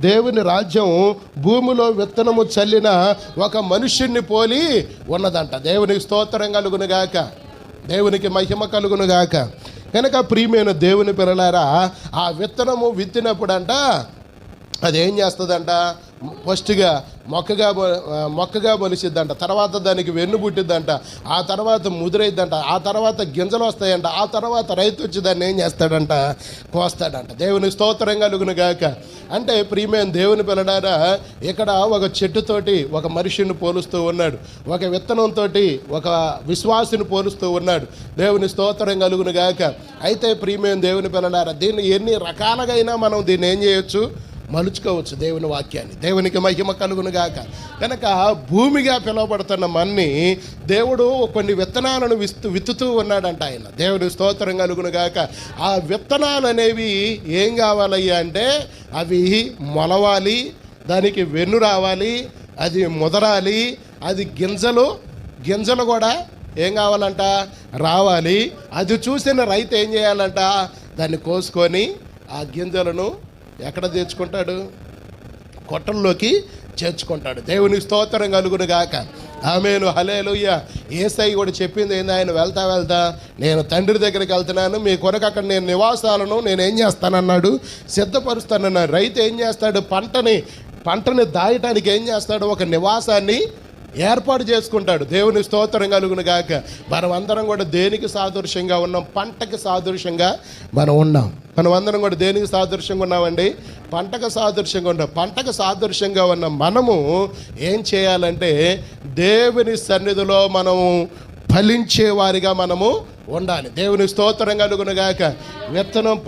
దేవుని రాజ్యం భూమిలో విత్తనము చల్లిన ఒక మనుష్యుణ్ణి పోలి ఉన్నదంట. దేవునికి స్తోత్రం కలుగునుగాక దేవునికి మహిమ కలుగునుగాక కనుక ప్రియమైన దేవుని పిల్లలారా ఆ విత్తనము విత్తినప్పుడంట అది ఏం చేస్తుందంట? ఫస్ట్గా మొక్కగా మొక్కగా మొలిసిద్దంట. తర్వాత దానికి వెన్ను పుట్టిద్దంట. ఆ తర్వాత ముదురైద్దంట. ఆ తర్వాత గింజలు వస్తాయంట. ఆ తర్వాత రైతు వచ్చి దాన్ని ఏం చేస్తాడంట? కోస్తాడంట. దేవుని స్తోత్రం కలుగును గాక. అంటే ప్రియమైన దేవుని పిల్లడారా ఇక్కడ ఒక చెట్టుతోటి ఒక మనిషిని పోలుస్తూ ఉన్నాడు. ఒక విత్తనంతో ఒక విశ్వాసిని పోలుస్తూ ఉన్నాడు. దేవుని స్తోత్రం కలుగును గాక. అయితే ప్రియమైన దేవుని పిల్లడారా దీన్ని ఎన్ని రకాలుగా అయినా మనం దీన్ని ఏం చేయొచ్చు? మలుచుకోవచ్చు దేవుని వాక్యాన్ని. దేవునికి మహిమ కలుగును గాక కనుక భూమిగా పిలువబడుతున్న మన్ని దేవుడు కొన్ని విత్తనాలను విస్తు విత్తుతూ ఉన్నాడంట ఆయన. దేవుని స్తోత్రం కలుగును గాక ఆ విత్తనాలు అనేవి ఏం కావాలయ్యా అంటే అవి మొలవాలి దానికి వెన్ను రావాలి అది ముదరాలి అది గింజలు గింజలు కూడా ఏం కావాలంట? రావాలి. అది చూసిన రైతు ఏం చేయాలంట? దాన్ని కోసుకొని ఆ గింజలను ఎక్కడ చేర్చుకుంటాడు? కొట్టంలోకి చేర్చుకుంటాడు. దేవుని స్తోత్రం కలుగును గాక. ఆమెను హలేలుయ్య ఏసై కూడా చెప్పింది ఏంది ఆయన వెళ్తా వెళ్తా. నేను తండ్రి దగ్గరికి వెళ్తున్నాను. మీ కొరకు అక్కడ నేను నివాసాలను నేను ఏం చేస్తానన్నాడు? సిద్ధపరుస్తానన్నాడు. రైతు ఏం చేస్తాడు? పంటని పంటని దాయటానికి ఏం చేస్తాడు? ఒక నివాసాన్ని ఏర్పాటు చేసుకుంటాడు. దేవుని స్తోత్రం కలుగును గాక. మనం అందరం కూడా దేనికి సాదృశ్యంగా ఉన్నాం? పంటకి సాదృశ్యంగా మనం ఉన్నాం. మనం అందరం కూడా దేనికి సాదృశ్యంగా ఉన్నామండి? పంటకు సాదృశ్యంగా ఉన్నాం. పంటకు సాదృశ్యంగా ఉన్న మనము ఏం చేయాలంటే దేవుని సన్నిధిలో మనము ఫలించే వారిగా మనము ఉండాలి. దేవుని స్తోత్రం కలుగును గాక. విత్తనం